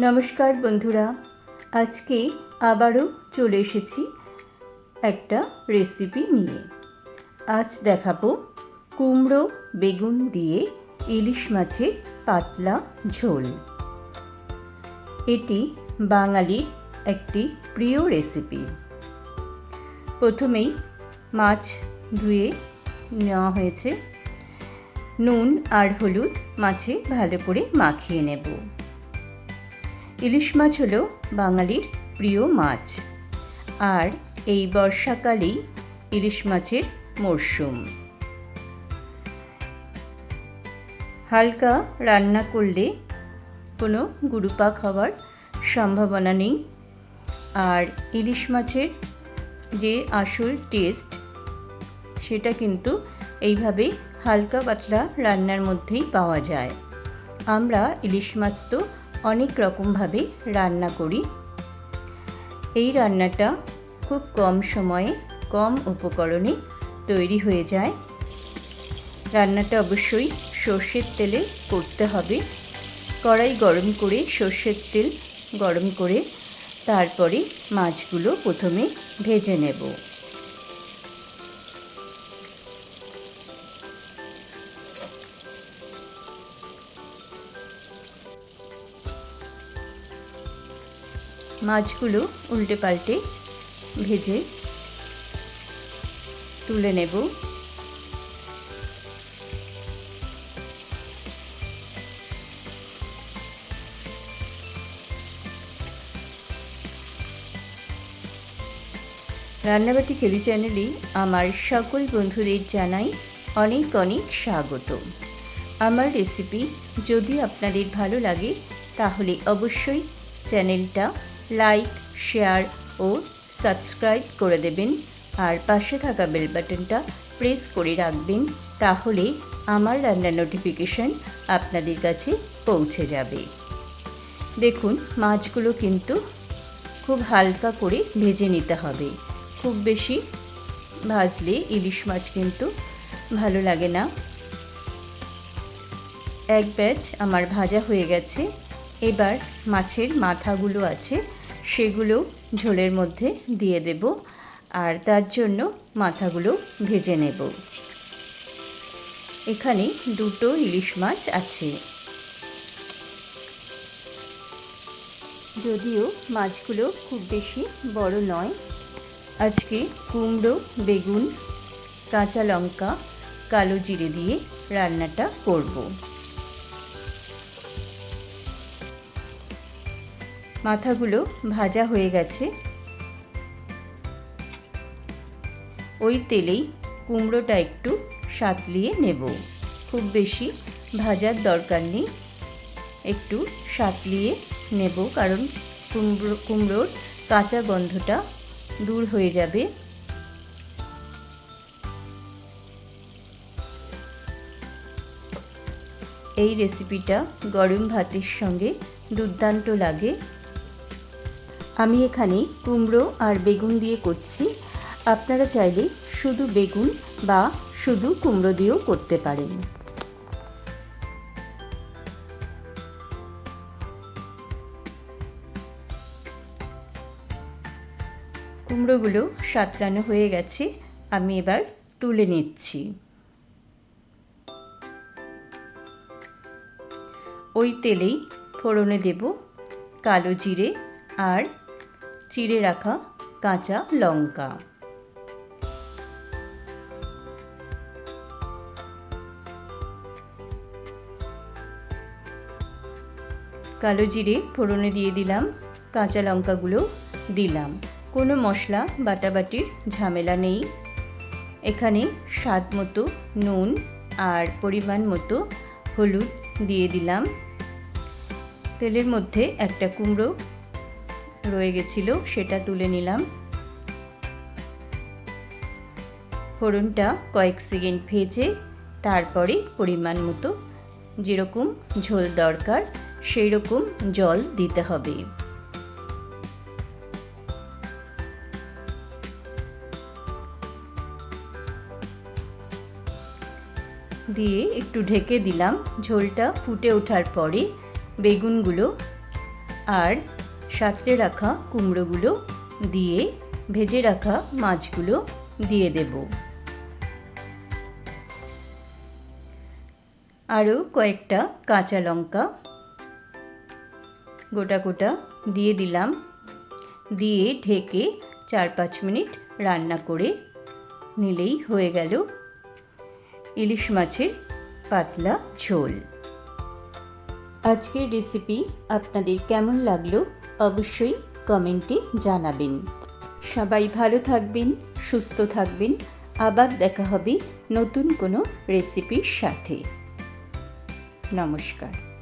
নমস্কার বন্ধুরা, আজকে আবারও চলে এসেছি একটা রেসিপি নিয়ে। আজ দেখাবো কুমড়ো বেগুন দিয়ে ইলিশ মাছের পাতলা ঝোল। এটি বাঙালির একটি প্রিয় রেসিপি প্রথমেই মাছ ধুয়ে নেওয়া হয়েছে। নুন আর হলুদ মাছে ভালো করে মাখিয়ে নেব। ইলিশ মাছ হলো বাঙালির প্রিয় মাছ। আর এই বর্ষাকালেই ইলিশ মাছের মরশুম। হালকা রান্না করলে কোনো গুরুপাক হওয়ার সম্ভাবনা নেই। আর ইলিশ মাছের যে আসল টেস্ট, সেটা কিন্তু এইভাবে হালকা পাতলা রান্নার মধ্যেই পাওয়া যায়। আমরা ইলিশ মাছ তো অনেক রকমভাবে রান্না করি। এই রান্নাটা খুব কম সময়ে, কম উপকরণে তৈরি হয়ে যায়। রান্নাটা অবশ্যই সর্ষের তেলে করতে হবে। কড়াই গরম করে সর্ষের তেল গরম করে তারপরে মাছগুলো প্রথমে ভেজে নেব। মাছগুলো উল্টে পাল্টে ভেজে তুলে নেব। রান্নাবাটি খেলি চ্যানেলে আমার সকল বন্ধুদের জানাই অনেক অনেক স্বাগত। আমার রেসিপি যদি আপনাদের ভালো লাগে, তাহলে অবশ্যই চ্যানেলটা লাইক শেয়ার ও সাবস্ক্রাইব করে দেবেন। আর পাশে থাকা বেল বাটনটা প্রেস করে রাখবেন, তাহলে আমার রান্নার নোটিফিকেশান আপনাদের কাছে পৌঁছে যাবে। দেখুন, মাছগুলো কিন্তু খুব হালকা করে ভেজে নিতে হবে। খুব বেশি ভাজলে ইলিশ মাছ কিন্তু ভালো লাগে না। এক ব্যাচ আমার ভাজা হয়ে গেছে। এবার মাছের মাথাগুলো আছে, সেগুলো ঝোলের মধ্যে দিয়ে দেব আর তার জন্য মাথাগুলো ভেজে নেব। এখানে দুটো ইলিশ মাছ আছে। যদিও মাছগুলো খুব বেশি বড় নয়, আজকে কুমড়ো, বেগুন, কাঁচা লঙ্কা, কালো জিরে দিয়ে রান্নাটা করব। মাথাগুলো ভাজা হয়ে গেছে। ওই তেলেই কুমড়োটা একটু সাতলিয়ে নেব। খুব বেশি ভাজার দরকার নেই। একটু সাতলিয়ে নেব কারণ কুমড়ো, কুমড়োর কাঁচা গন্ধটা দূর হয়ে যাবে। এই রেসিপিটা গরম ভাতের সঙ্গে দুর্দান্ত লাগে। আমি এখানে কুমড়ো আর বেগুন দিয়ে করছি। আপনারা চাইলে শুধু বেগুন বা শুধু কুমড়ো দিয়েও করতে পারেন। কুমড়োগুলো সাতলানো হয়ে গেছে, আমি এবার তুলে নিচ্ছি। ওই তেলেই ফোড়নে দেব কালো জিরে আর চিড়ে রাখা কাঁচা লঙ্কা। কালো জিরে ফোড়নে দিয়ে দিলাম, কাঁচা লঙ্কাগুলো দিলাম। কোনো মশলা, বাটাবাটির ঝামেলা নেই। এখানে স্বাদ মতো নুন আর পরিমাণ মতো হলুদ দিয়ে দিলাম। তেলের মধ্যে একটা কুমড়ো রয়ে গেছিল, সেটা তুলে নিলাম। ফোড়নটা কয়েক সেকেন্ড ভেজে, তারপরে পরিমাণ মতো যেরকম ঝোল দরকার সেই রকম জল দিতে হবে। দিয়ে একটু ঢেকে দিলাম, ঝোলটা ফুটে ওঠার পরে বেগুনগুলো আর সাঁতরে রাখা কুমড়োগুলো দিয়ে ভেজে রাখা মাছগুলো দিয়ে দেব। আরও কয়েকটা কাঁচা লঙ্কা গোটা গোটা দিয়ে দিলাম। দিয়ে ঢেকে চার পাঁচ মিনিট রান্না করে নিলেই হয়ে গেল ইলিশ মাছের পাতলা ঝোল। আজকের রেসিপি আপনাদের কেমন লাগল অবশ্যই কমেন্টে জানাবেন। সবাই ভালো থাকবেন, সুস্থ থাকবেন। আবার দেখা হবে নতুন কোনো রেসিপির সাথে। নমস্কার।